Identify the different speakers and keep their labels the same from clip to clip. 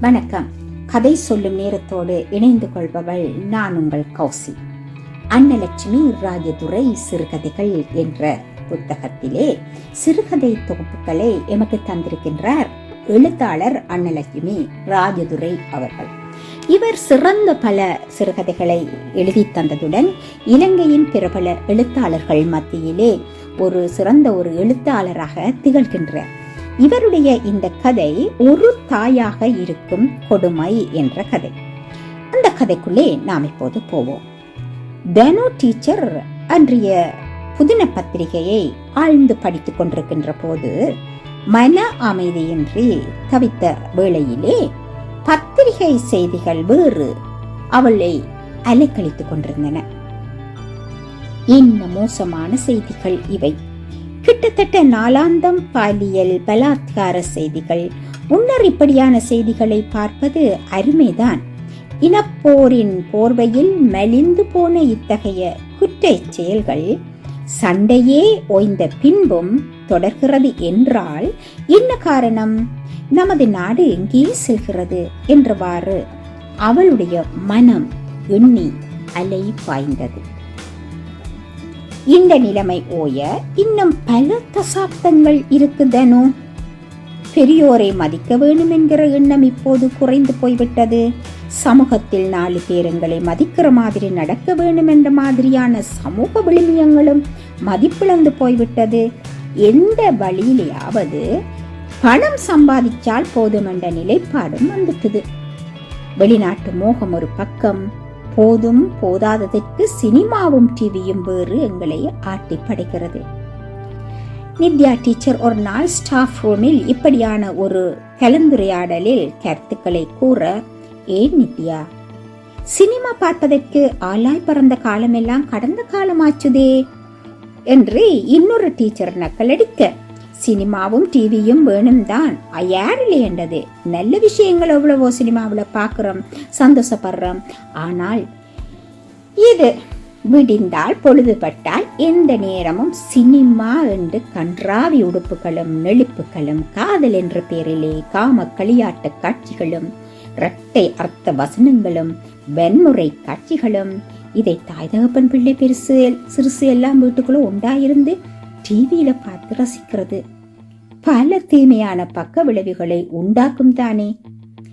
Speaker 1: வணக்கம். கதை சொல்லும் நேரத்தோடு இணைந்து கொள்பவள் நான் உங்கள் கௌசி. அன்னலட்சுமி ராஜதுரை சிறுகதைகள் என்ற புத்தகத்திலே சிறுகதை தொகுப்புகளை எமக்கு தந்திருக்கின்றார் எழுத்தாளர் அன்னலட்சுமி ராஜதுரை அவர்கள். இவர் சிறந்த பல சிறுகதைகளை எழுதி தந்ததுடன் இலங்கையின் பிரபல எழுத்தாளர்கள் மத்தியிலே ஒரு சிறந்த ஒரு எழுத்தாளராக திகழ்கின்றார். இவருடைய இந்த கதை ஒரு தாயாக இருக்கும் கொடுமை என்ற கதை. அந்த கதைக்குள்ளே நாம் இப்போது போவோம். தனு டீச்சர் அன்றைய புதின பத்திரிகையை ஆழ்ந்து படித்துக் கொண்டிருக்கின்ற போது மன அமைதியின்றி தவித்த வேளையிலே பத்திரிகை செய்திகள் வேறு அவளை அலைக்கழித்துக் கொண்டிருந்தன. இன்ன மோசமான செய்திகள் இவை. கிட்டத்தட்ட நாளாந்தம் பாலியல் பலாத்கார செய்திகள். முன்னர் இப்படியான செய்திகளை பார்ப்பது அருமைதான். இனப்போரின் போர்வையில் மெலிந்து போன இத்தகைய குற்றச் செயல்கள் சண்டையே ஓய்ந்த பின்பும் தொடர்கிறது என்றால் என்ன காரணம்? நமது நாடு எங்கே செல்கிறது என்றவாறு அவளுடைய மனம் எண்ணி அலை பாய்ந்தது இந்த நிலைமை ஓய இன்னும் பல தசாப்தங்கள் இருக்குதனோ பெரியோரை மதிக்க வேண்டும் என்கிற எண்ணம் இப்போது குறைந்து போய்விட்டது. சமூகத்தில் நாலு பேருங்களை மதிக்கிற மாதிரி நடக்க வேண்டும் என்ற மாதிரியான சமூக விழுமியங்களும் மதிப்பிழந்து போய்விட்டது. எந்த வழியிலேயாவது பணம் சம்பாதிச்சால் போதும் என்ற நிலைப்பாடும் வந்துட்டுது. வெளிநாட்டு மோகம் ஒரு பக்கம் போதும் போதாததற்கு சினிமாவும் டிவியும் வேறு எங்களை ஆட்டி படைக்கிறது. நித்யா டீச்சர் ஒரு நாள் ஸ்டாஃப் ரூமில் இப்படியான ஒரு கலந்துரையாடலில் கருத்துக்களை கூற ஏன் நித்யா? சினிமா பார்ப்பதற்கு ஆளாய் பறந்த காலமெல்லாம் கடந்த காலமாச்சுதே என்று இன்னொரு டீச்சர் நக்கலடிக்க சினிமாவும் டிவியும் வேணும் தான் யாரில்லை என்றது. நல்ல விஷயங்கள் எவ்வளவோ சினிமாவில் பார்க்குறோம் சந்தோஷப்படுறோம். ஆனால் இது விடிந்தால் பொழுதுபட்டால் எந்த நேரமும் சினிமா என்று கன்றாவி உடுப்புகளும் நெளிப்புகளும் காதல் என்ற பெயரிலே காம களியாட்ட காட்சிகளும் இரட்டை அர்த்த வசனங்களும் வன்முறை காட்சிகளும் இதை தாய் தகப்பன் பிள்ளை பெருசு சிறுசு எல்லாம் வீட்டுக்குள்ள உண்டாயிருந்து டிவியில பார்த்து ரசிக்கிறது. பல தீமையான பக்க விளைவுகளை உண்டாக்கும் தானே?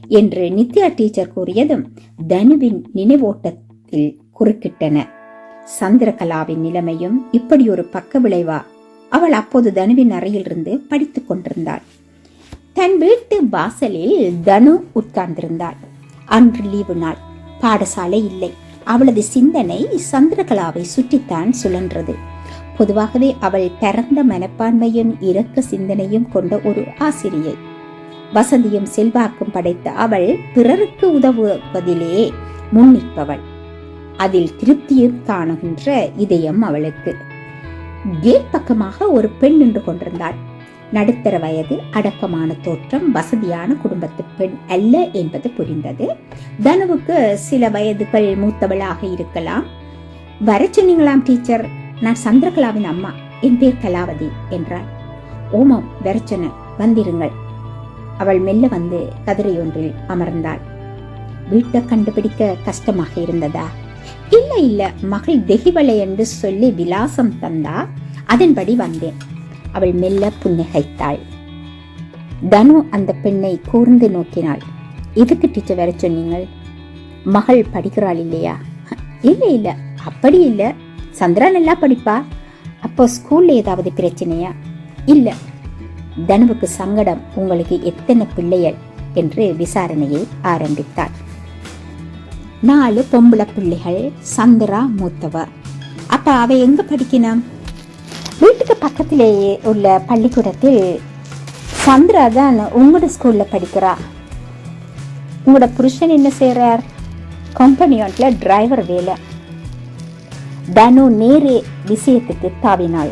Speaker 1: என்று நித்யா டீச்சர் கூறியதும் தனுவின் நினைவோட்டத்தில் குறுக்கிட்டன. சந்திரகலாவின் நிலைமையும் இப்படி ஒரு பக்க விளைவா? அவள் அப்போது தனுவின் அறையிலிருந்து படித்துக் கொண்டிருந்தாள். தன் வீட்டு வாசலில் தனு உட்கார்ந்திருந்தாள். அன்று லீவு நாள். பாடசாலை இல்லை. அவளது சிந்தனை சந்திரகலாவை சுற்றித்தான் சுழன்றது. பொதுவாகவே அவள் பிறந்த மனப்பான்மையும் இரக்க சிந்தனையும் கொண்ட ஒரு ஆசிரியை. வசதியும் செல்வாக்கும் படைத்த அவள் பிறருக்கு உதவுவதிலே முன்னிற்பவள். அதில் திருப்தியும் காணுகின்ற இதயம் அவளுக்கு. கேட் பக்கமாக ஒரு பெண் நின்று கொண்டிருந்தாள். நடுத்தர வயது அடக்கமான தோற்றம் வசதியான குடும்பத்து பெண் அல்ல என்பது புரிந்தது. தனுவுக்கு சில வயதுகள் மூத்தவளாக இருக்கலாம். வர சொன்னீங்களாம் டீச்சர்? நான் சந்திரகலாவின் அம்மா. என் பேர் கலாவதி என்றாள். ஓமம் வரச்சன வந்திருங்கள். அவள் மெல்ல வந்து கதிரையொன்றில் அமர்ந்தாள். வீட்டை கண்டுபிடிக்க கஷ்டமாக இருந்ததா? இல்ல இல்ல மகள் தெகிவலை என்று சொல்லி விலாசம் தந்தா? அதன்படி வந்தேன். அவள் மெல்ல புன்னகைத்தாள். தனு அந்த பெண்ணை கூர்ந்து நோக்கினாள். எதுக்கு டீச்சர் வர சொன்னீங்கள்? மகள் படிக்கிறாள் இல்லையா? இல்ல இல்ல அப்படி இல்லை. சந்திரா நல்லா படிப்பா? அப்போ ஸ்கூல்ல ஏதாவது பிரச்சனையா? இல்ல. தனுவுக்கு சங்கடம் உங்களுக்கு எத்தனை பிள்ளைகள்? என்று விசாரணையை ஆரம்பித்தார் நாலு பொம்பளை பிள்ளைகள் சந்திரா மூத்தவ. அப்ப அவ எங்க படிக்கணும்? வீட்டுக்கு பக்கத்திலேயே உள்ள பள்ளிக்கூடத்தில் சந்திரா தான் உங்களோட ஸ்கூல்ல படிக்கிறா. உங்களோட புருஷன் என்ன செய்யறார் கம்பெனி ஒன்றில் டிரைவர் வேலை. தனு நேரே விஷயத்துக்கு தாவினாள்.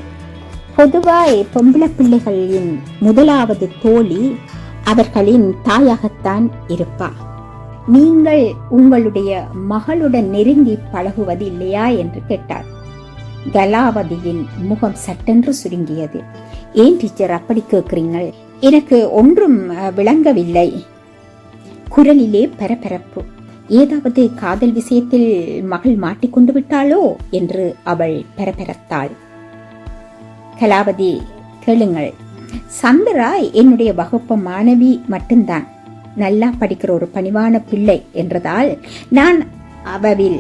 Speaker 1: பொதுவாக பொம்பளை பிள்ளைகளின் முதலாவது தோழி அவர்களின் தாயாகத்தான் இருப்பா நீங்கள் உங்களுடைய மகளுடன் நெருங்கி பழகுவது இல்லையா என்று கேட்டார் கலாவதியின் முகம் சட்டென்று சுருங்கியது. ஏன் டீச்சர் அப்படி கேட்குறீங்க எனக்கு ஒன்றும் விளங்கவில்லை. குரலிலே பரபரப்பு. ஏதாவது காதல் விஷயத்தில் மகள் மாட்டிக்கொண்டு விட்டாளோ என்று அவள் பரபரத்தாள். கலாவதி கேளுங்கள். சந்திரா என்னுடைய வகுப்பு மாணவி மட்டும்தான். நல்லா படிக்கிற ஒரு பணிவான பிள்ளை என்றதால் நான் அவவில்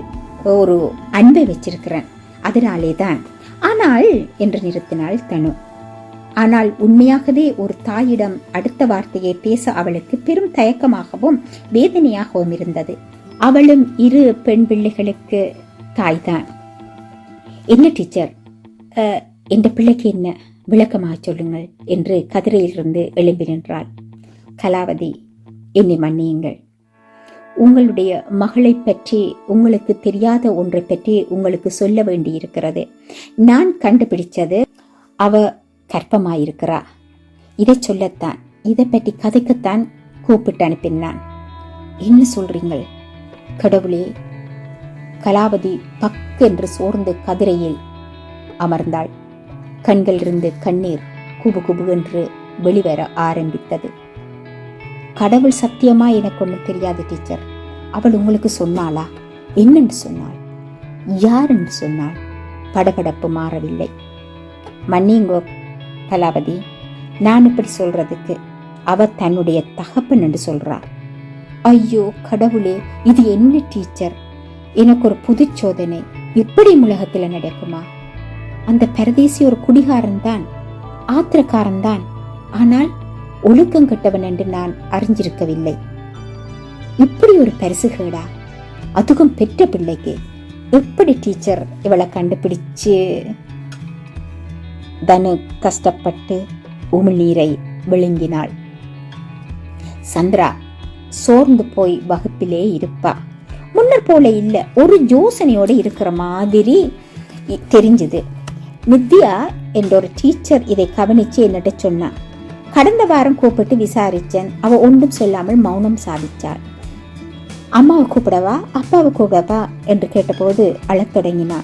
Speaker 1: ஒரு அன்பை வச்சிருக்கிறேன். அதனாலே தான் ஆனால் என்று நிறுத்தினாள் தனு. ஆனால் உண்மையாகவே ஒரு தாயிடம் அடுத்த வார்த்தையை பேச அவளுக்கு பெரும் தயக்கமாகவும் வேதனையாகவும் இருந்தது. அவளும் இரு பெண் பிள்ளைகளுக்கு தாய்தான். என்ன டீச்சர் அஹ், இந்த பிள்ளைக்கு என்ன விளக்கமாக சொல்லுங்கள் என்று கதிரையிலிருந்து எழும்பி நின்றாள். கலாவதி என்னை மன்னியுங்கள். உங்களுடைய மகளை பற்றி உங்களுக்கு தெரியாத ஒன்றை பற்றி உங்களுக்கு சொல்ல வேண்டியிருக்கிறது. நான் கண்டுபிடிச்சது அவ கற்பமாயிருக்கிறா. இதை சொல்லத்தான் இதை பற்றி கதைக்கத்தான் கூப்பிட்டு அனுப்பினான். என்ன சொல்றீங்கள்? கடவுளே கலாவதி பக் என்று சோர்ந்து கதிரையில் அமர்ந்தாள். கண்களிலிருந்து கண்ணீர் குபு குபு என்று வெளிவர ஆரம்பித்தது. கடவுள் சத்தியமா எனக்கு ஒன்றும் தெரியாது டீச்சர். அவள் உங்களுக்கு சொன்னாளா? என்னென்று சொன்னாள்? யார் என்று சொன்னாள்? படபடப்பு மாறவில்லை. மன்னிங்கோ கலாவதி நான் இப்படி சொல்றதுக்கு அவ தன்னுடைய தகப்பன் என்று சொல்றா. ஐயோ கடவுளே இது என்ன டீச்சர். எனக்கு ஒரு புது சோதனை. இப்படி உலகத்தில் நடக்குமா? அந்த பரதேசி ஒரு குடிகாரன் தான் ஆத்திரக்காரன் தான் ஆனால் ஒழுக்கம் கெட்டவன் என்று நான் அறிஞ்சிருக்கவில்லை. இப்படி ஒரு பரிசுகேடா அதுக்கும் பெற்ற பிள்ளைக்கு. எப்படி டீச்சர் இவளை கண்டுபிடிச்சு? தனு கஷ்டப்பட்டு உமிழ்நீரை விழுங்கினாள். சந்திரா சோர்ந்து போய் வகுப்பிலே இருப்பா. முன்னர் போல இல்லை ஒரு யோசனையோடு இருக்கிற மாதிரி தெரிஞ்சுது. நித்யா என்ற ஒரு டீச்சர் இதை கவனிச்சு என்னட்ட சொன்னா கடந்த வாரம் கூப்பிட்டு விசாரிச்சேன் அவ ஒன்றும் சொல்லாமல் மௌனம் சாதித்தாள் அம்மாவை கூப்பிடவா அப்பாவை கூப்பிடவா? என்று கேட்டபோது அழத் தொடங்கினான்.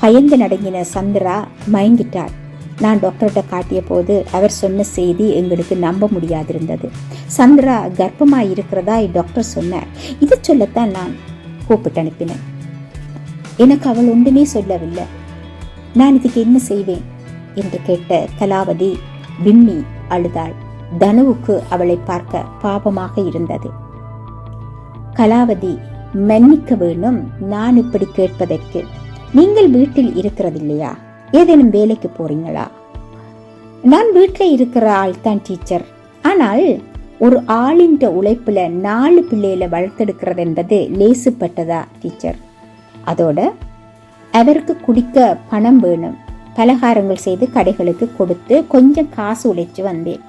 Speaker 1: பயந்து நடங்கின சந்திரா மயங்கிட்டாள். நான் டாக்டர்கிட்ட காட்டிய போது அவர் சொன்ன செய்தி எங்களுக்கு நம்ப முடியாதிருந்தது. சந்திரா கர்ப்பமாக இருக்கிறதா டாக்டர் சொன்னார். இதை சொல்லத்தான் நான் கூப்பிட்டு அனுப்பினேன். எனக்கு அவள் ஒன்றுமே சொல்லவில்லை. நான் இதுக்கு என்ன செய்வேன்? என்று கேட்ட கலாவதி விம்மி அழுதாள். தனுவுக்கு அவளை பார்க்க பாபமாக இருந்தது. கலாவதி மன்னிக்க வேணும். நான் இப்படி கேட்பதற்கு. நீங்கள் வீட்டில் இருக்கிறதில்லையா? ஏதேனும் வேலைக்கு போறீங்களா? நான் வீட்டில் இருக்கிற ஆள் தான் டீச்சர் ஆனால் ஒரு ஆளின் உழைப்புல நாலு பிள்ளையில வளர்த்தெடுக்கிறது என்பது லேசுப்பட்டதா டீச்சர் அதோட அவருக்கு குடிக்க பணம் வேணும். பலகாரங்கள் செய்து கடைகளுக்கு கொடுத்து கொஞ்சம் காசு உழைச்சு வந்தேன்.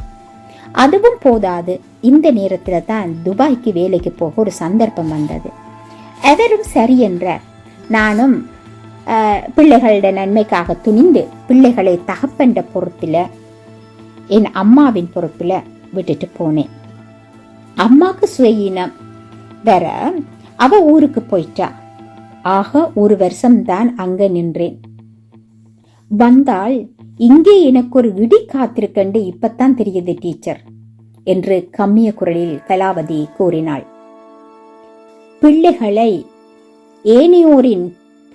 Speaker 1: அதுவும் போதாது. இந்த நேரத்தில் தான் துபாய்க்கு வேலைக்கு போக ஒரு சந்தர்ப்பம் வந்தது. அவரும் சரி என்றார். நானும் பிள்ளைகளோட நன்மைக்காக துணிந்து பிள்ளைகளை தகப்பன்ற பொறுப்பில் என் அம்மாவின் பொறுப்பில் விட்டுட்டு போனேன். அம்மாவுக்கு சுயினம் வேற அவ ஊருக்கு போயிட்டா. ஆக ஒரு வருஷம்தான் அங்க நின்றேன். வந்தால் இங்கே எனக்கு ஒரு இடி காத்திருக்கண்டு இப்பத்தான் தெரியுது டீச்சர் என்று கம்மிய குரலில் கலாவதி கூறினாள். பிள்ளைகளை ஏனையோரின்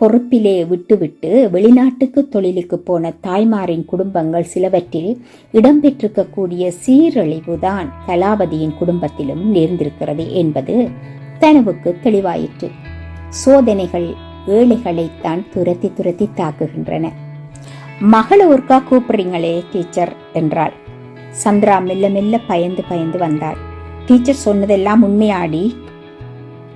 Speaker 1: பொறுப்பிலே விட்டுவிட்டு வெளிநாட்டுக்கு தொழிலுக்கு போன தாய்மாரின் குடும்பங்கள் சிலவற்றில் இடம்பெற்றிருக்கக்கூடிய சீரழிவுதான் கலாபதியின் குடும்பத்திலும் நேர்ந்திருக்கிறது என்பது தனவுக்கு தெளிவாயிற்று. சோதனைகள் ஏழைகளைத்தான் துரத்தி துரத்தி தாக்குகின்றன. மகளை ஒருக்கா கூப்பிடுறீங்களே டீச்சர் என்றாள். சந்திரா மெல்ல மெல்ல பயந்து பயந்து வந்தாள். டீச்சர் சொன்னதெல்லாம் உண்மையாடி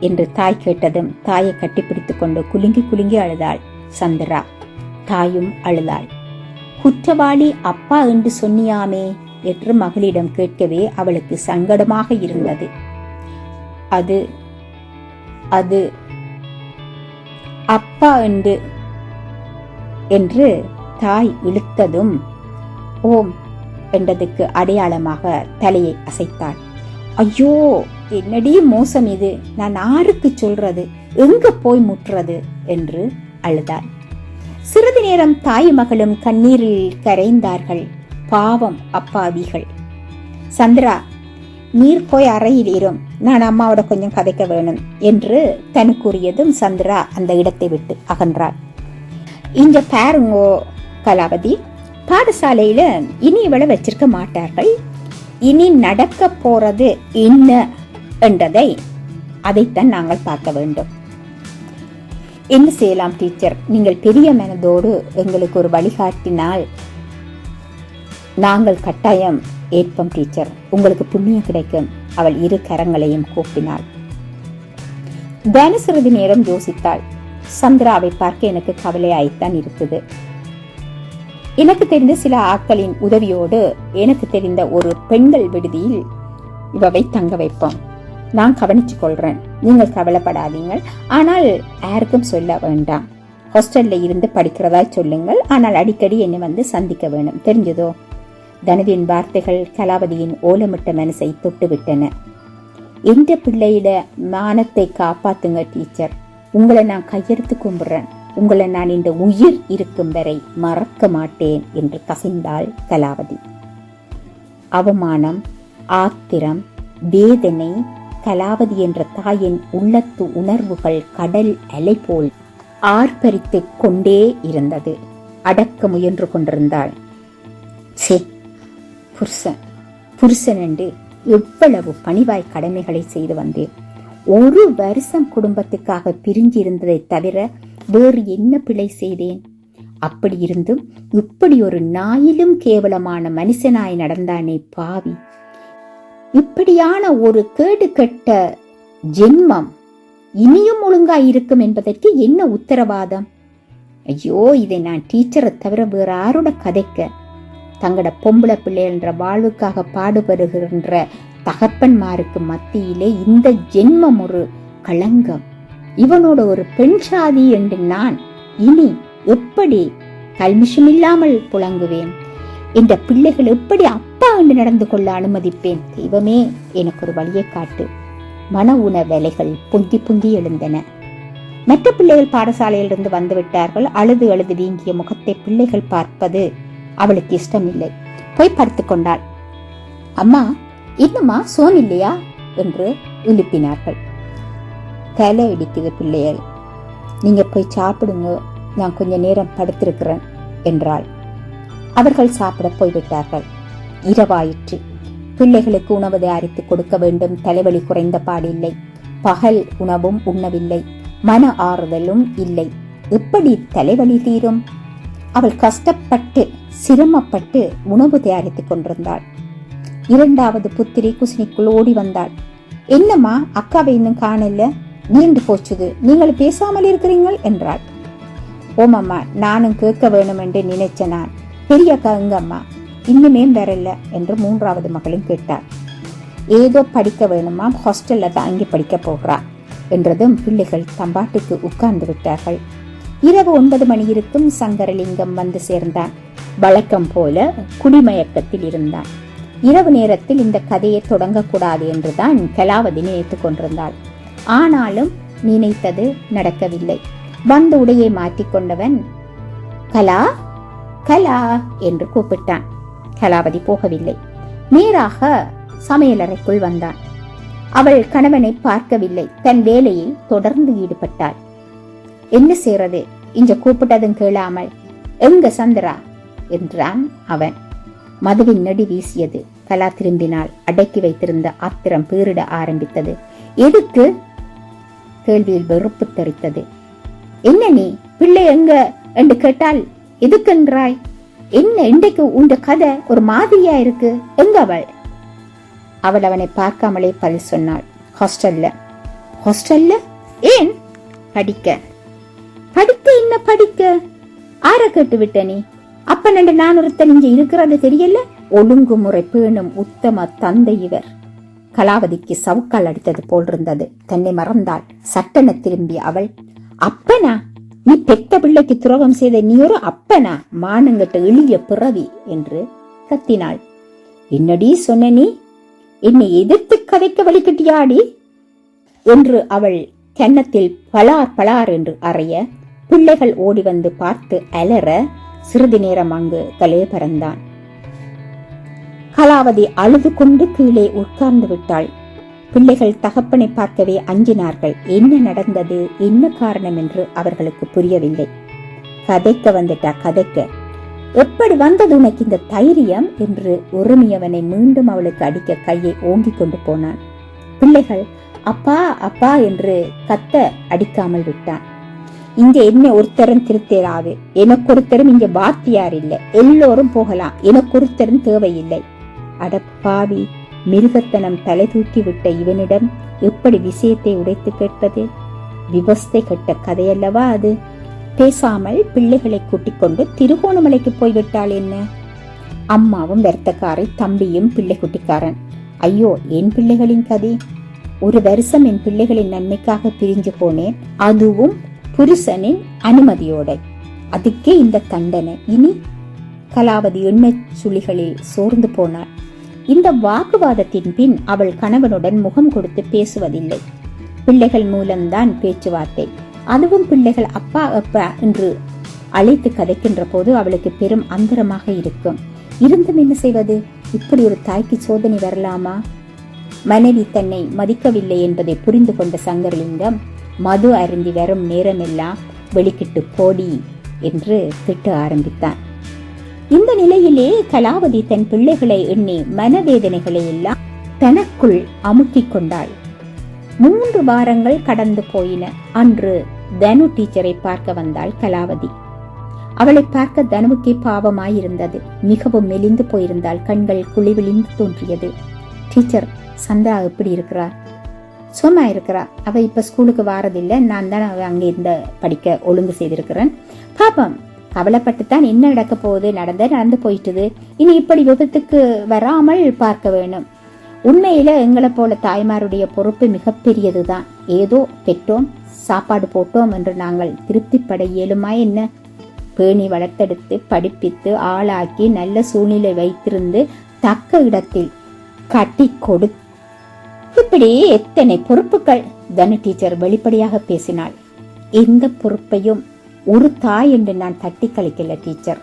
Speaker 1: என்று தாய் கேட்டதும் தாயை கட்டிப்பிடித்துக் கொண்டு குலுங்கி குலுங்கி அழுதாள் சந்திரா. தாயும் அழுதாள். குற்றவாளி அப்பா என்று சொன்னியாமே என்று மகளிடம் கேட்கவே அவளுக்கு சங்கடமாக இருந்தது. அது அது அப்பா என்று என்று தாய் இழுத்ததும் ஓம் என்றதுக்கு அடையாளமாக தலையை அசைத்தாள். ஐயோ என்னடி மோசம் இது? நான் ஆருக்கு சொல்றது எங்க போய் முட்டுறது? என்று அழுதாள் சிறிது நேரம் தாய் மகளும் கண்ணீரில் கரைந்தார்கள். பாவம் அப்பாவிகள். சந்திரா நீர் போய் அறையில் இரும். நான் அம்மாவோட கொஞ்சம் கதைக்க வேணும் என்று தனக்குரியதும் சந்திரா அந்த இடத்தை விட்டு அகன்றாள். இங்க பாருங்கோ கலாவதி பாடசாலையில இனி இவளை வச்சிருக்க மாட்டார்கள். இனி நடக்க போறது என்ன என்றதை அதைத்தான் நாங்கள் பார்க்க வேண்டும். என்ன செய்யலாம் டீச்சர் நீங்கள் பெரிய மனதோடு எங்களுக்கு ஒரு வழிகாட்டினால் நாங்கள் கட்டாயம் ஏற்போம் டீச்சர் உங்களுக்கு புண்ணியம் கிடைக்கும். அவள் இரு கரங்களையும் கூப்பினாள். தன சிறிது நேரம் யோசித்தாள். சந்திராவை பார்க்க எனக்கு கவலையாய்த்தான் இருக்குது எனக்கு தெரிந்த சில ஆட்களின் உதவியோடு எனக்கு தெரிந்த ஒரு பெண்கள் விடுதியில் இவவை தங்க வைப்போம். நான் கவனிச்சு கொள்றேன். நீங்கள் கவலைப்படாதீங்கள். ஆனால் யாருக்கும் சொல்ல வேண்டாம். ஹாஸ்டல்ல இருந்து படிக்கிறதா சொல்லுங்கள். ஆனால் அடிக்கடி என்னை வந்து சந்திக்க வேணும். தெரிஞ்சதோ? தனதியின் வார்த்தைகள் கலாவதியின் ஓலமிட்ட மனசை தொட்டுவிட்டன. எந்த பிள்ளையிட மானத்தை காப்பாத்துங்க டீச்சர். உங்களை நான் கையெடுத்து கும்பிடுறேன். உங்களை நான் இந்த உயிர் இருக்கும் வரை மறக்க மாட்டேன் என்று கசிந்தாள் கலாவதி. அவமானம் ஆத்திரம் வேதனை கலாவதி என்ற தாயின் உள்ளத்து உணர்வுகள் கடல் அலை போல் ஆர்ப்பரித்துக் கொண்டே இருந்தது. அடக்க முயன்று கொண்டிருந்தாள். சே புருஷன் புருஷன் என்று எவ்வளவு பணிவாய் கடமைகளை செய்து வந்தேன். ஒரு வருஷம் குடும்பத்துக்காக பிரிஞ்சிருந்ததை தவிர வேறு என்ன பிழை செய்தேன்? அப்படி இருந்தும் இப்படி ஒரு நாயிலும் கேவலமான மனுஷனாய் நடந்தானே பாவி. இப்படியான ஒரு கேடு கெட்ட ஜென்மம் இனியும் ஒழுங்காய் இருக்கும் என்பதற்கு என்ன உத்தரவாதம்? ஐயோ இதை நான் டீச்சரை தவிர வேற யாரோட கதைக்க. தங்கட பொம்பளை பிள்ளைன்ற வாழ்வுக்காக பாடுபடுகின்ற தகப்பன்மாருக்கு மத்தியிலே இந்த ஜென்மம் ஒரு களங்கம். இவனோட ஒரு பெண் சாதி என்று நான் இனி எப்படி கல்மிஷம் இல்லாமல் புழங்குவேன் இந்த பிள்ளைகள் எப்படி அப்பா என்று நடந்து கொள்ள அனுமதிப்பேன்? தெய்வமே எனக்கு ஒரு வழியை காட்டு. மன உண வேலைகள் பொங்கி பொங்கி எழுந்தன. மற்ற பிள்ளைகள் பாடசாலையிலிருந்து வந்துவிட்டார்கள். அழுது அழுது வீங்கிய முகத்தை பிள்ளைகள் பார்ப்பது அவளுக்கு இஷ்டமில்லை. போய் படுத்து கொண்டாள். அம்மா இன்னுமா சோன் இல்லையா? என்று எழுப்பினார்கள் தலை இடிக்குது பிள்ளைகள் நீங்கள் போய் சாப்பிடுங்க நான் கொஞ்ச நேரம் படுத்திருக்கிறேன் என்றாள். அவர்கள் சாப்பிட போய்விட்டார்கள். இரவாயிற்று. பிள்ளைகளுக்கு உணவு தயாரித்து கொடுக்க வேண்டும் தலைவலி குறைந்த பாடில்லை பகல் உணவும் உண்ணவில்லை. மன ஆறுதலும் இல்லை. எப்படி தலைவலி தீரும்? அவள் கஷ்டப்பட்டு சிரமப்பட்டு உணவு தயாரித்துக் கொண்டிருந்தாள். இரண்டாவது புத்திரி குசினிக்குள் ஓடி வந்தாள். என்னம்மா அக்காவை இன்னும் காணல? நீண்டு போச்சுது. நீங்கள் பேசாமல் இருக்கிறீங்கள் என்றாள். ஓமம்மா நானும் கேட்க வேணும் என்று நினைச்ச நான். பெரிய அக்கா எங்கம்மா? இன்னுமே வரல என்று மூன்றாவது மகளும் கேட்டார் ஏதோ படிக்க வேணுமா ஹாஸ்டல்ல தாங்கி படிக்க போகிறா என்றதும் பிள்ளைகள் தம்பாட்டுக்கு உட்கார்ந்து விட்டார்கள். இரவு ஒன்பது மணி இருக்கும் சங்கரலிங்கம் வந்து சேர்ந்தான். வழக்கம் போல குடிமயக்கத்தில் இருந்தான். இரவு நேரத்தில் இந்த கதையை தொடங்கக்கூடாது என்றுதான் கலாவதி நினைத்துக் கொண்டிருந்தாள். ஆனாலும் நினைத்தது நடக்கவில்லை. வந்த உடையை மாற்றிக்கொண்டவன் கலா கலா என்று கூப்பிட்டான். கலாவதி போகவில்லை. நேராக சமையலறைக்குள் வந்தான். அவள் கணவனை பார்க்கவில்லை. தன் வேலையில் தொடர்ந்து ஈடுபட்டாள். என்ன செய்யறது இங்க கூப்பிட்டதும் கேளாமல். எங்க சந்திரா? என்றான் அவன். மதுவின் நடி வீசியது. கலா திரும்பினால் அடக்கி வைத்திருந்த ஆத்திரம் பேரிட ஆரம்பித்தது. எதுக்கு? கேள்வியில் வெறுப்பு தெரித்தது. என்ன நீ? பிள்ளை எங்க? என்று கேட்டால் எதுக்கென்றாய்? என்ன இன்றைக்கு உண்ட கதை ஒரு மாதிரியா இருக்கு? எங்க அவள்? அவள் அவனை பார்க்காமலே பதில் சொன்னாள். ஹாஸ்டல்ல. ஹாஸ்டல்ல? ஏன்? படிக்க. படிக்க என்ன படிக்க? ஆற கேட்டு விட்ட நீ. அப்ப நண்டு நான் ஒருத்தன் இங்க இருக்கிறது தெரியல? ஒழுங்குமுறை பேணும் உத்தம தந்தை இவர். கலாவதிக்கு சவுக்கால் அடித்தது போல் இருந்தது தன்னை மறந்தாள். சட்டென திரும்பிய அவள் அப்பனா? நீ பெத்த பிள்ளைக்கு துரோகம் செய்த நீ ஒரு அப்பனா? மானங்கிட்ட எளிய பிறவி என்று கத்தினாள். என்னடி சொன்ன நீ? என்னை எதிர்த்து கதைக்க வழிகிட்டியாடி என்று அவள் கன்னத்தில் பலார் பலார் என்று அறைய பிள்ளைகள் ஓடி வந்து பார்த்து அலற சிறிது நேரம் அங்கு கலே பறந்தான் கலாவதி அழுது கொண்டு கீழே உட்கார்ந்து விட்டாள். பிள்ளைகள் தகப்பனை பார்க்கவே அஞ்சினார்கள். என்ன நடந்தது? என்ன காரணம் என்று அவர்களுக்கு புரியவில்லை. கதைக்க வந்துட்டா கதைக்க. எப்படி வந்தது உனக்கு இந்த தைரியம்? என்று உரிமையவனை மீண்டும் அவளுக்கு அடிக்க கையை ஓங்கிக் கொண்டு போனான். பிள்ளைகள் அப்பா அப்பா என்று கத்த அடிக்காமல் விட்டான். இங்க என்ன ஒருத்தரும் திருத்தேராது எனக்கு ஒருத்தரும் இங்க வாத்தியார் இல்லை. எல்லோரும் போகலாம். எனக்கு ஒருத்தரும் தேவையில்லை. அடப்பாவி மிருகத்தனம் தலை தூக்கி விட்ட இவனிடம் எப்படி விஷயத்தை உடைத்து கேட்பது? விவஸ்தை கெட்ட கதையல்லவா அது? பேசாமல் பிள்ளைகளை கூட்டிக் கொண்டு திருகோணமலைக்கு போய்விட்டால் என்ன? அம்மாவும் வெர்த்தக்காரை தம்பியும் பிள்ளை குட்டிக்காரன் ஐயோ என் பிள்ளைகளின் கதை? ஒரு வருஷம் என் பிள்ளைகளின் நன்மைக்காக பிரிஞ்சு போனேன். அதுவும் புருஷனின் அனுமதியோட. அதுக்கே இந்த தண்டனை. இனி கலாவதி எண்ணெய் சுழிகளில் சோர்ந்து போனாள். இந்த வாக்குவாதத்தின் பின் அவள் கணவனுடன் முகம் கொடுத்து பேசுவதில்லை. பிள்ளைகள் மூலம்தான் பேச்சுவார்த்தை. அதுவும் பிள்ளைகள் அப்பா அப்பா என்று அழைத்து கதைக்கின்ற போது அவளுக்கு பெரும் அந்தரமாக இருக்கும். இருந்தும் என்ன செய்வது? இப்படி ஒரு தாய்க்கு சோதனை வரலாமா? மனைவி தன்னை மதிக்கவில்லை என்பதை புரிந்து கொண்ட சங்கரலிங்கம் மது அருந்தி வரும் நேரமெல்லாம் வெளிக்கிட்டு போடி என்று திட்ட ஆரம்பித்தான். இந்த நிலையிலே கலாவதி தன் பிள்ளைகளை எண்ணி மனவேதனைகளை எல்லாம் தனக்குள் அமுக்கிக் கொண்டாள். மூன்று வாரங்கள் கடந்து போயின. அன்று தனு டீச்சரை பார்க்க வந்தாள் கலாவதி. அவளை பார்க்க தனுவுக்கே பாவமாயிருந்தது. மிகவும் மெலிந்து போயிருந்தாள். கண்கள் குளிவிழிந்து தோன்றியது. டீச்சர் சந்தா எப்படி இருக்கிறார்? சும்மா இருக்கிறா அவ இப்ப ஸ்கூலுக்கு வாரதில்லை. நான் தான் அவ அங்கே இருந்த படிக்க ஒழுங்கு செய்திருக்கிறேன். பாப்பம். கவலைப்பட்டு தான் என்ன நடக்க போகுது? நடந்த நடந்து போயிட்டுது. இனி இப்படி விபத்துக்கு வராமல் பார்க்க வேணும் உண்மையில எங்களை போல தாய்மாருடைய பொறுப்பு மிகப்பெரியது தான் ஏதோ பெற்றோம் சாப்பாடு போட்டோம் என்று நாங்கள் திருப்திப்பட இயலுமா என்ன? பேணி வளர்த்தெடுத்து படிப்பித்து ஆளாக்கி நல்ல சூழ்நிலை வைத்திருந்து தக்க இடத்தில் கட்டி கொடு. இப்படி எத்தனை பொறுப்புகள்? தனு டீச்சர் வெளிப்படையாக பேசினாள். எந்த பொறுப்பையும் ஒரு தாய் என்று நான் தட்டி கழிக்கல டீச்சர்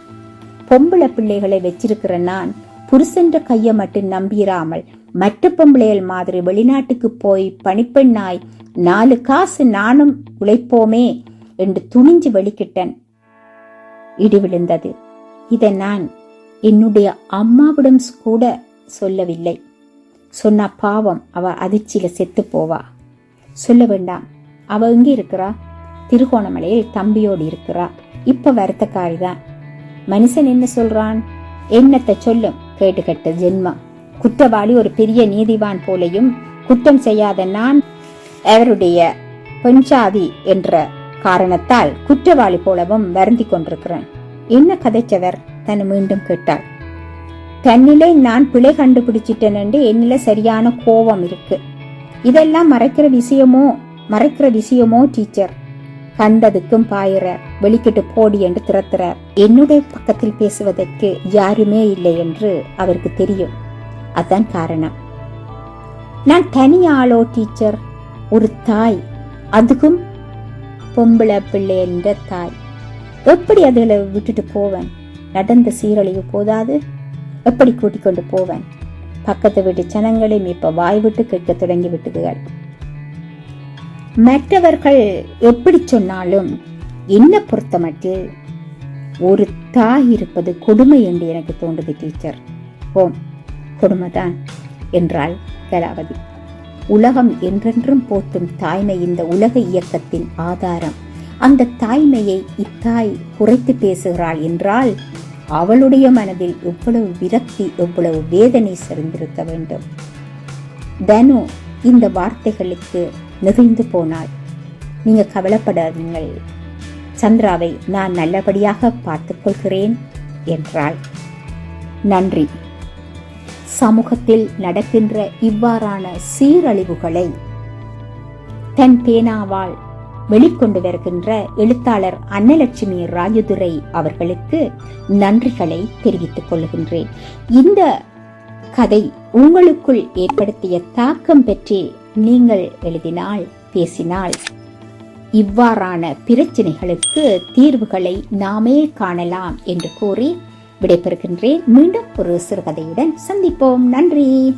Speaker 1: பொம்பளை பிள்ளைகளை வச்சிருக்கிற நான் புருஷன்ற கையை மட்டும் நம்பிராமல் மற்ற பொம்பளைகள் மாதிரி வெளிநாட்டுக்கு போய் பணிப்பெண்ணாய் நாலு காசு நானும் உழைப்போமே என்று துணிஞ்சு வெளிக்கிட்டேன் இடி விழுந்தது இதை நான் என்னுடைய அம்மாவிடம் கூட சொல்லவில்லை. சொன்னா பாவம் அவ அதிர்ச்சியில செத்து போவா. சொல்ல வேண்டாம். அவ எங்க இருக்கிறா? திருகோணமலையில் தம்பியோடு இருக்கிறா இப்ப வருத்தக்காரி தான் மனுஷன் என்ன சொல்றான்? என்னத்தை சொல்லும்? கேட்டு கேட்டுக்கட்ட ஜென்மம். குற்றவாளி ஒரு பெரிய நீதிவான் போலையும் குற்றம் செய்யாத நான் அவருடைய பெண்சாதி என்ற காரணத்தால் குற்றவாளி போலவும் வருந்தி கொண்டிருக்கிறேன். என்ன கதைச்சவர் தன் மீண்டும் கேட்டாள். தன்னிலே நான் பிழை கண்டுபிடிச்சிட்டேன் என்று என்னில சரியான கோபம் இருக்கு. இதெல்லாம் மறைக்கிற விஷயமோ? மறைக்கிற விஷயமோ டீச்சர் கண்டதுக்கும் பாயிறார் வெளிக்கிட்டு போடி என்று திறத்துறார் என்னுடைய பக்கத்தில் பேசுவதற்கு யாருமே இல்லை என்று அவருக்கு தெரியும். அதான் காரணம். நான் தனி ஆளோ டீச்சர். ஒரு தாய். அதுக்கும் பொம்பளை பிள்ளை என்ற தாய். எப்படி அதில் விட்டுட்டு போவேன்? நடந்த சீரழிவு போதாது? எப்படி கூட்டிக் கொண்டு போவேன்? பக்கத்து வீட்டு ஜனங்களையும் இப்ப வாய் விட்டு கேட்க தொடங்கி விட்டுதுகள். மற்றவர்கள் எப்படி சொன்னாலும் என்ன பொறுத்தமட்டில் ஒரு தாய் இருப்பது கொடுமை என்று எனக்கு தோன்றுது டீச்சர் ஓம் கொடுமைதான் என்றாள் கலாவதி. உலகம் என்றென்றும் போற்றும் தாய்மை இந்த உலக இயக்கத்தின் ஆதாரம். அந்த தாய்மையை இத்தாய் குறைத்து பேசுகிறாள் என்றால் அவளுடைய மனதில் எவ்வளவு விரக்தி எவ்வளவு வேதனை சரிந்திருக்க வேண்டும். தனு இந்த வார்த்தைகளுக்கு நெகிழ்ந்து போனாள். நீங்க கவலைப்படாதீங்கள். சந்திராவை நான் நல்லபடியாக பார்த்துக்கொள்கிறேன் என்றாள். நன்றி. சமூகத்தில் நடக்கின்ற இவ்வாறான சீரழிவுகளை தன் பேனாவால் வெளிக்கொண்டு வருகின்ற எழுத்தாளர் அன்னலட்சுமி ராஜதுரை அவர்களுக்கு நன்றிகளை தெரிவித்துக் கொள்கின்றேன். இந்த கதை உங்களுக்குள் ஏற்படுத்திய தாக்கம் பற்றி நீங்கள் எழுதினால் பேசினால். இவ்வாறான பிரச்சனைகளுக்கு தீர்வுகளை நாமே காணலாம் என்று கூறி விடைபெறுகின்றேன். மீண்டும் ஒரு சிறுகதையுடன் சந்திப்போம். நன்றி.